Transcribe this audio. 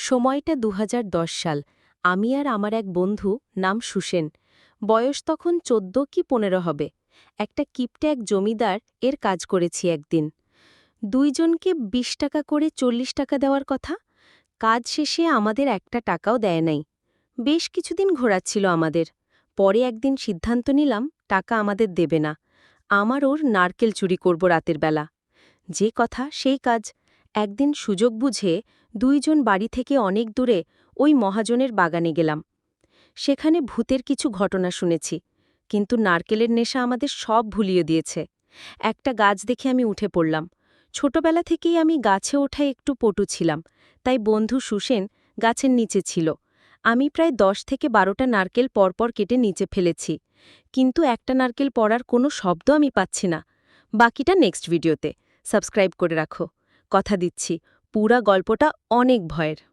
সময়টা দু হাজার দশ সাল। আমি আর আমার এক বন্ধু, নাম সুসেন। বয়স তখন চোদ্দ কি পনেরো হবে। একটা কিপটে জমিদার এর কাজ করেছি একদিন। দুইজনকে ২০ টাকা করে চল্লিশ টাকা দেওয়ার কথা। কাজ শেষে আমাদের একটা টাকাও দেয় নাই। বেশ কিছুদিন ঘোরাচ্ছিল আমাদের। পরে একদিন সিদ্ধান্ত নিলাম, টাকা আমাদের দেবে না। আমার ওর নারকেল চুরি করব রাতের বেলা। যে কথা, সেই কাজ। একদিন সুযোগ বুঝে দুইজন বাড়ি থেকে অনেক দূরে ওই মহাজনের বাগানে গেলাম। সেখানে ভূতের কিছু ঘটনা শুনেছি, কিন্তু নারকেলের নেশা আমাদের সব ভুলিয়ে দিয়েছে। একটা গাছ দেখে আমি উঠে পড়লাম। ছোটবেলা থেকেই আমি গাছে ওঠায় একটু পটু ছিলাম, তাই বন্ধু সুসেন গাছের নিচে ছিল। আমি প্রায় দশ থেকে বারোটা নারকেল পরপর কেটে নিচে ফেলেছি, কিন্তু একটা নারকেল পড়ার কোনো শব্দ আমি পাচ্ছি না। বাকিটা নেক্সট ভিডিওতে। সাবস্ক্রাইব করে রাখো। কথা দিচ্ছি। পুরা গল্পটা অনেক ভয়ের।